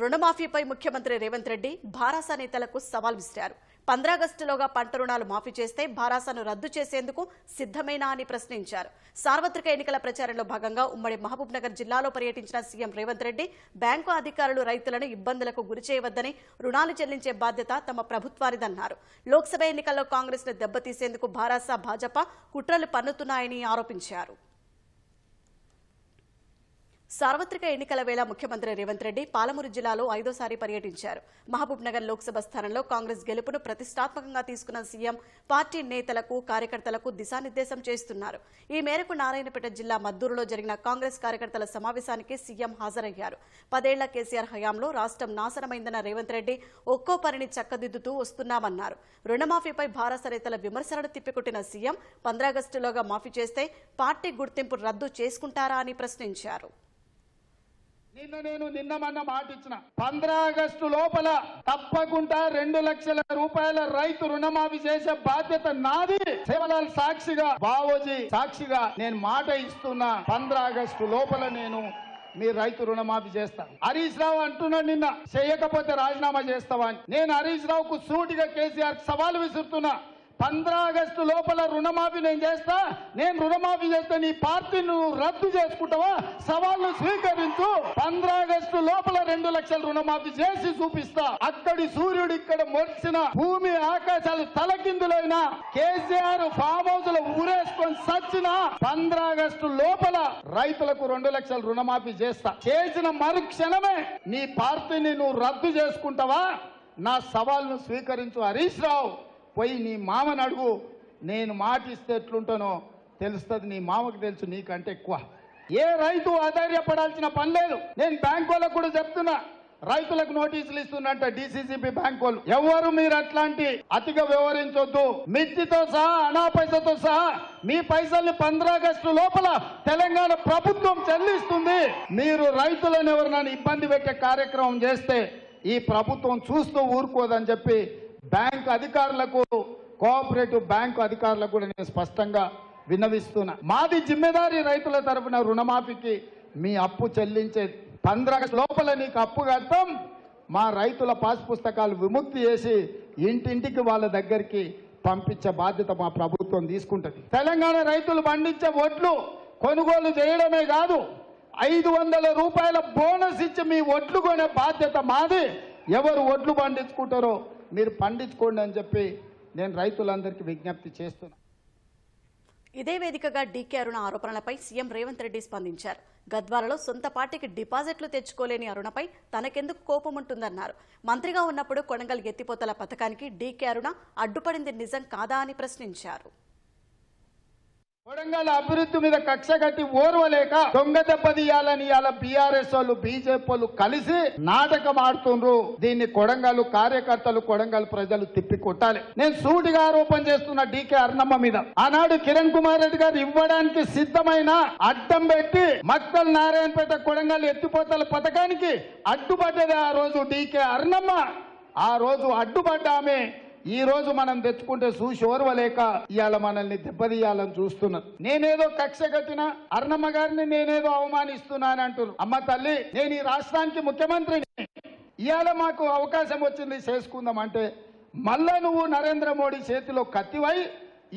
రుణమాఫీపై ముఖ్యమంత్రి రేవంత్ రెడ్డి భారాస నేతలకు సవాల్ విసిరారు. పంద్రాగస్టులోగా పంట రుణాలు మాఫీ చేస్తే భారాసను రద్దు చేసేందుకు సిద్ధమేనా అని ప్రశ్నించారు. సార్వత్రిక ఎన్నికల ప్రచారంలో భాగంగా ఉమ్మడి మహబూబ్ నగర్ జిల్లాలో పర్యటించిన సీఎం రేవంత్ రెడ్డి బ్యాంకు అధికారులు రైతులను ఇబ్బందులకు గురి చేయవద్దని రుణాలు చెల్లించే బాధ్యత తమ ప్రభుత్వానిదన్నారు. లోక్సభ ఎన్నికల్లో కాంగ్రెస్ను దెబ్బతీసేందుకు భారాస భాజపా కుట్రలు పన్నుతున్నాయని ఆరోపించారు. సార్వత్రిక ఎన్నికల వేళ ముఖ్యమంత్రి రేవంత్ రెడ్డి పాలమూరు జిల్లాలో ఐదోసారి పర్యటించారు. మహబూబ్ నగర్ లోక్సభ స్థానంలో కాంగ్రెస్ గెలుపును ప్రతిష్టాత్మకంగా తీసుకున్న సీఎం పార్టీ నేతలకు కార్యకర్తలకు దిశానిర్దేశం చేస్తున్నారు. ఈ మేరకు నారాయణపేట జిల్లా మద్దూరులో జరిగిన కాంగ్రెస్ కార్యకర్తల సమావేశానికి సీఎం హాజరయ్యారు. పదేళ్ళ కేసీఆర్ హయాంలో రాష్ట్రం నాశనమైందన్న రేవంత్ రెడ్డి ఒక్కో పనిని చక్కదిద్దుతూ వస్తున్నామన్నారు. రుణమాఫీపై భారత రైతుల విమర్శలను తిప్పికొట్టిన సీఎం పంద్రాగస్టులోగా మాఫీ చేస్తే పార్టీ గుర్తింపు రద్దు చేసుకుంటారా అని ప్రశ్నించారు. నిన్న నేను నిన్న మొన్న మాట ఇచ్చిన పంద్రా ఆగస్టు లోపల తప్పకుండా రెండు లక్షల రూపాయల రైతు రుణమాఫీ చేసే బాధ్యత నాది. సేవలాల్ సాక్షిగా బావోజీ సాక్షిగా నేను మాట ఇస్తున్నా పంద్రాగస్టు లోపల నేను మీ రైతు రుణమాఫీ చేస్తా. హరీష్ రావు అంటున్నాడు నిన్న చేయకపోతే రాజీనామా చేస్తావా అని. నేను హరీష్ రావుకు సూటిగా కేసీఆర్ సవాల్ విసురుతున్నా. పంద్రా ఆగస్టు లోపల రుణమాఫీ నేను చేస్తా నేను రుణమాఫీ చేస్తే నీ పార్టీ నువ్వు రద్దు చేసుకుంటావా? సవాళ్ళు స్వీకరించు. లోపల రెండు లక్షల రుణమాఫీ చేసి చూపిస్తా. అక్కడి సూర్యుడు ఇక్కడ మొరిచిన భూమి ఆకాశాలు తలకిందులైన కేసీఆర్ ఫామ్ హౌస్లో ఊరేసుకొని సచ్చిన పంద్రా ఆగస్టు లోపల రైతులకు రెండు లక్షల రుణమాఫీ చేస్తా. చేసిన మరుక్షణమే నీ పార్టీని నువ్వు రద్దు చేసుకుంటావా? నా సవాల్ను స్వీకరించు హరీష్ రావు. పోయి నీ మామని అడుగు. నేను మాట ఇస్తే ఎట్లుంటానో తెలుస్తుంది. నీ మామకు తెలుసు నీకంటే ఎక్కువ. ఏ రైతు ఆధార్యపడాల్సిన పని లేదు. నేను బ్యాంక్ వాళ్ళకు కూడా చెప్తున్నా. రైతులకు నోటీసులు ఇస్తున్నట్ట డిసిసిబి బ్యాంక్ వాళ్ళు. ఎవరు మీరు అట్లాంటి అతిగా వ్యవహరించొద్దు. మిర్చితో సహా అనా పైసతో సహా మీ పైసల్ని పంద్రాగస్టు లోపల తెలంగాణ ప్రభుత్వం చెల్లిస్తుంది. మీరు రైతులను ఎవరినైనా ఇబ్బంది పెట్టే కార్యక్రమం చేస్తే ఈ ప్రభుత్వం చూస్తూ ఊరుకోదని చెప్పి బ్యాంక్ అధికారులకు కోఆపరేటివ్ బ్యాంకు అధికారులకు కూడా నేను స్పష్టంగా విన్నవిస్తున్నా. మాది జిమ్మెదారి రైతుల తరఫున రుణమాఫీకి మీ అప్పు చెల్లించే పంద్రగ లోపల నీకు అప్పు కడతాం. మా రైతుల పాస్ పుస్తకాలు విముక్తి చేసి ఇంటింటికి వాళ్ళ దగ్గరికి పంపించే బాధ్యత మా ప్రభుత్వం తీసుకుంటుంది. తెలంగాణ రైతులు పండించే ఒడ్లు కొనుగోలు చేయడమే కాదు ఐదు వందల రూపాయల బోనస్ ఇచ్చి మీ ఒడ్లు కొనే బాధ్యత మాది. ఎవరు ఒడ్లు పండించుకుంటారో మీరు పండించుకోండి అని చెప్పి నేను రైతులందరికీ విజ్ఞప్తి చేస్తున్నా. ఇదే వేదికగా డీకే అరుణ ఆరోపణలపై సీఎం రేవంత్ రెడ్డి స్పందించారు. గద్వాలలో సొంత పార్టీకి డిపాజిట్లు తెచ్చుకోలేని అరుణపై తనకెందుకు కోపం ఉంటుందన్నారు మంత్రిగా ఉన్నప్పుడు కొడంగల్ ఎత్తిపోతల పథకానికి డీకే అరుణ అడ్డుపడింది నిజం కాదా అని ప్రశ్నించారు. కొడంగల్ అభివృద్ధి మీద కక్ష కట్టి ఓర్వలేక దొంగ దెబ్బ తీయాలని ఇవాళ బీఆర్ఎస్ వాళ్ళు బీజేపీ వాళ్ళు కలిసి నాటకం ఆడుతుండ్రు. దీన్ని కొడంగల్ కార్యకర్తలు కొడంగల్ ప్రజలు తిప్పి కొట్టాలి నేను సూటిగా ఆరోపణ చేస్తున్న డీకే అర్ణమ్మ మీద. ఆనాడు కిరణ్ కుమార్ రెడ్డి గారు ఇవ్వడానికి సిద్ధమైన అడ్డం పెట్టి మక్కల్ నారాయణపేట కొడంగల్ ఎత్తిపోతల పథకానికి అడ్డుపడ్డది ఆ రోజు డీకే అర్ణమ్మ. ఆ రోజు అడ్డుపడ్డామే ఈ రోజు మనం తెచ్చుకుంటే చూసి ఓర్వలేక ఇవాళ మనల్ని దెబ్బతీయాలని చూస్తున్నారు నేనేదో కక్ష కట్టిన అర్ణమ్మ గారిని నేనేదో అవమానిస్తున్నాను అంటున్నారు అమ్మ తల్లి నేను ఈ రాష్ట్రానికి ముఖ్యమంత్రిని. ఇవాళ మాకు అవకాశం వచ్చింది చేసుకుందాం అంటే మళ్ళా నువ్వు నరేంద్ర మోడీ చేతిలో కత్తివై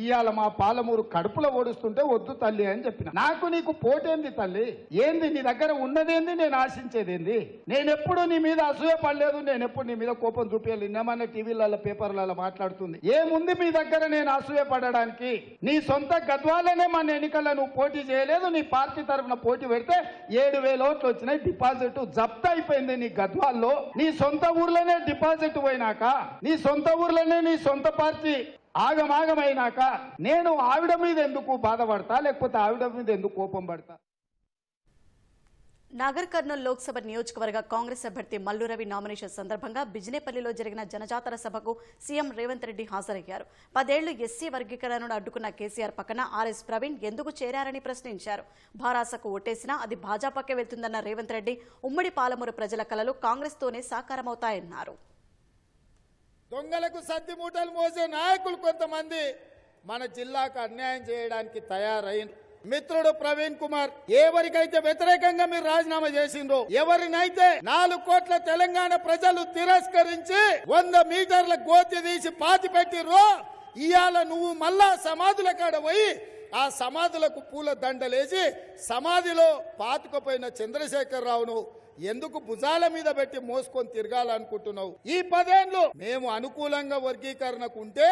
ఇవాళ మా పాలమూరు కడుపులో ఓడుస్తుంటే వద్దు తల్లి అని చెప్పిన. నాకు నీకు పోటేంది తల్లి? ఏంది నీ దగ్గర ఉన్నదేంది? నేను ఆశించేదేంది? నేనెప్పుడు నీ మీద అసూయ పడలేదు నేను ఎప్పుడు నీ మీద కోపం చూపించాలి నిన్నమన్న టీవీలలో పేపర్లలో మాట్లాడుతుంది. ఏముంది మీ దగ్గర నేను అసూయ పడడానికి? నీ సొంత గద్వాలనే మన ఎన్నికల్లో నువ్వు పోటీ చేయలేదు నీ పార్టీ తరఫున పోటీ పెడితే ఏడు వేల ఓట్లు వచ్చినాయి డిపాజిట్ జప్త అయిపోయింది నీ గద్వాల్లో. నీ సొంత ఊర్లోనే డిపాజిట్ పోయినాక నీ సొంత ఊర్లోనే నీ సొంత పార్టీ ఆగమాగమైనాక నేను ఆవిడ మీద ఎందుకు బాధపడతా? లేకపోతే ఆవిడ మీద ఎందుకు కోపం పడతా? నాగర్ కర్నూలు లోక్సభ నియోజకవర్గ కాంగ్రెస్ అభ్యర్థి మల్లు రవి నామినేషన్ సందర్భంగా బిజినేపల్లిలో జరిగిన జనజాతర సభకు సీఎం రేవంత్ రెడ్డి హాజరయ్యారు. పదేళ్ళు ఎస్సీ వర్గీకరణను అడ్డుకున్న కేసీఆర్ పక్కన ఆర్ఎస్ ప్రవీణ్ ఎందుకు చేరారని ప్రశ్నించారు. భారాసకు ఓటేసినా అది భాజపాకే వెళ్తుందన్న రేవంత్ రెడ్డి ఉమ్మడి పాలమూరు ప్రజల కలలు కాంగ్రెస్తోనే సాకారమవుతాయన్నారు. దొంగలకు సద్ది మూటలు మోసే నాయకులు కొంతమంది మన జిల్లాకు అన్యాయం చేయడానికి తయారైన మిత్రుడు ప్రవీణ్ కుమార్ ఎవరికైతే వ్యతిరేకంగా మీరు రాజీనామా చేసిండ్రో ఎవరినైతే నాలుగు కోట్ల తెలంగాణ ప్రజలు తిరస్కరించి వంద మీటర్ల గోతి తీసి పాతి పెట్టిర్రో ఇవాళ నువ్వు మళ్ళా సమాధుల కాడ పోయి ఆ సమాధులకు పూల దండలేసి సమాధిలో పాతుకుపోయిన చంద్రశేఖరరావును ఎందుకు భుజాల మీద పెట్టి మోసుకొని తిరగాలనుకుంటున్నావు? ఈ పదేళ్ళు మేము అనుకూలంగా వర్గీకరణకు ఉంటే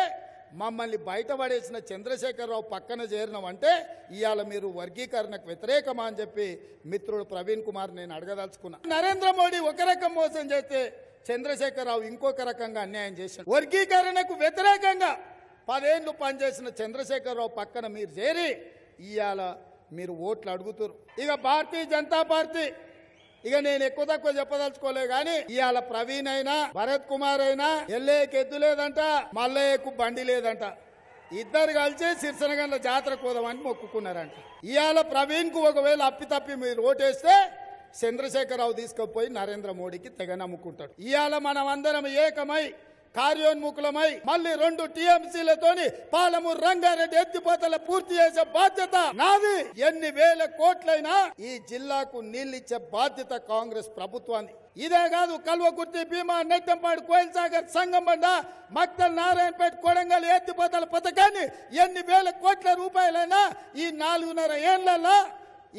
మమ్మల్ని బయటపడేసిన చంద్రశేఖరరావు పక్కన చేరినామంటే ఇవాళ మీరు వర్గీకరణకు వ్యతిరేకమా అని చెప్పి మిత్రుడు ప్రవీణ్ కుమార్ నేను అడగదలుచుకున్నా. నరేంద్ర మోడీ ఒక రకం మోసం చేస్తే చంద్రశేఖరరావు ఇంకొక రకంగా అన్యాయం చేశాడు. వర్గీకరణకు వ్యతిరేకంగా పదేళ్ళు పనిచేసిన చంద్రశేఖరరావు పక్కన మీరు చేరి ఇవాళ మీరు ఓట్లు అడుగుతారు. ఇక భారతీయ జనతా పార్టీ ఇక నేను ఎక్కువ తక్కువ చెప్పదలుచుకోలేదు కానీ ఇవాళ ప్రవీణ్ అయినా భరత్ కుమార్ అయినా ఎల్లేకి ఎద్దు లేదంట మల్లయ్యకు బండి లేదంట. ఇద్దరు కలిసి సిరిసనగండ్ల జాతర కోదామని మొక్కుకున్నారంట. ఇవాళ ప్రవీణ్కు ఒకవేళ అప్పితప్పి మీరు ఓటేస్తే చంద్రశేఖరరావు తీసుకుపోయి నరేంద్ర మోడీకి తెగ నమ్ముకుంటాడు. ఇవాళ మనం అందరం ఏకమై కార్యోన్ముఖులమై మళ్ళీ రెండు టీఎంసీలతోని పాలమూరు రంగారెడ్డి ఎత్తిపోతల పూర్తి చేసే బాధ్యత నాది. ఎన్ని వేల కోట్లైనా ఈ జిల్లాకు నీళ్ళిచ్చే బాధ్యత కాంగ్రెస్ ప్రభుత్వాన్ని. ఇదే కాదు కల్వకుర్తి భీమా నెట్టంపాడు కోయిల్ సాగర్ సంగమండ మక్తల్ నారాయణపేట కొడంగల్ ఎత్తిపోతల పథకాన్ని ఎన్ని వేల కోట్ల రూపాయలైనా ఈ నాలుగున్నర ఏళ్ళలో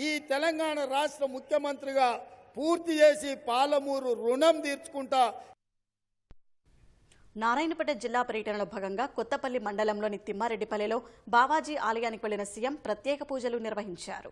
ఈ తెలంగాణ రాష్ట్ర ముఖ్యమంత్రిగా పూర్తి చేసి పాలమూరు రుణం తీర్చుకుంటా నారాయణపేట జిల్లా పర్యటనలో భాగంగా కొత్తపల్లి మండలంలోని తిమ్మారెడ్డిపల్లెలో బావాజీ ఆలయానికి వెళ్ళిన సీఎం ప్రత్యేక పూజలు నిర్వహించారు.